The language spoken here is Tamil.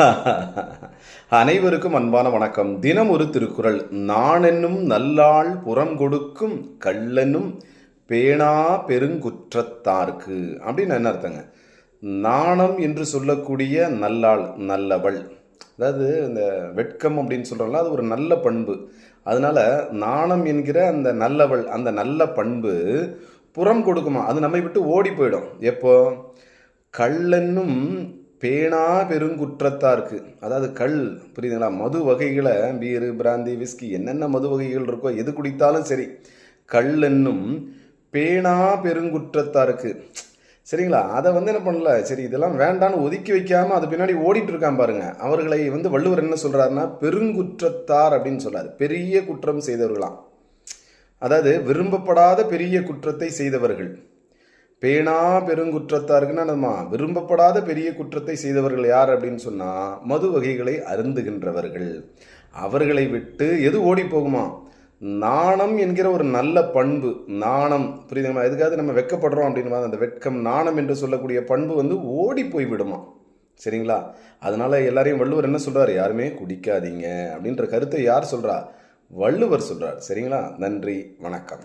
அனைவருக்கும் அன்பான வணக்கம். தினம் ஒரு திருக்குறள். நாணென்னும் நல்லாள் புறம் கொடுக்கும் கள்ளனும் பேணா பெருங்குற்றத்தார்க்கு. அப்படின்னு என்ன அர்த்தங்க? நாணம் என்று சொல்லக்கூடிய நல்லாள் நல்லவள். அதாவது இந்த வெட்கம் அப்படின்னு சொல்கிறோம்ல அது ஒரு நல்ல பண்பு. அதனால நாணம் என்கிற அந்த நல்லவள் அந்த நல்ல பண்பு புறம் கொடுக்குமா? அது நம்மை விட்டு ஓடி போயிடும். எப்போ? கள்ளென்னும் பேனா பெருங்குற்றத்தாருக்கு. அதாவது கல் புரியுதுங்களா? மது வகைகளை பீரு பிராந்தி விஸ்கி என்னென்ன மது வகைகள் இருக்கோ எது குடித்தாலும் சரி கள்ளென்னும் பேனா பெருங்குற்றத்தாருக்கு. சரிங்களா? அதை வந்து என்ன பண்ணல? சரி இதெல்லாம் வேண்டான்னு ஒதுக்கி வைக்காமல் அது பின்னாடி ஓடிட்டு இருக்கான் பாருங்க. அவர்களை வந்து வள்ளுவர் என்ன சொல்கிறாருன்னா பெருங்குற்றத்தார் அப்படின்னு சொல்கிறார் பெரிய குற்றம் செய்தவர்களாம். அதாவது விரும்பப்படாத பெரிய குற்றத்தை செய்தவர்கள். பேணா பெருங்குற்றத்தாருக்குன்னா என்னம்மா விரும்பப்படாத பெரிய குற்றத்தை செய்தவர்கள் யார் அப்படின்னு சொன்னால் மது வகைகளை அருந்துகின்றவர்கள். அவர்களை விட்டு எது ஓடி போகுமா? நாணம் என்கிற ஒரு நல்ல பண்பு நாணம். புரியுதுங்களா? எதுக்காவது நம்ம வெக்கப்படுறோம் அப்படின்னு அந்த வெட்கம் நாணம் என்று சொல்லக்கூடிய பண்பு வந்து ஓடி போய் விடுமா? சரிங்களா? அதனால எல்லாரையும் வள்ளுவர் என்ன சொல்கிறார் யாருமே குடிக்காதீங்க அப்படின்ற கருத்தை யார் சொல்கிறா வள்ளுவர் சொல்கிறார் சரிங்களா? நன்றி வணக்கம்.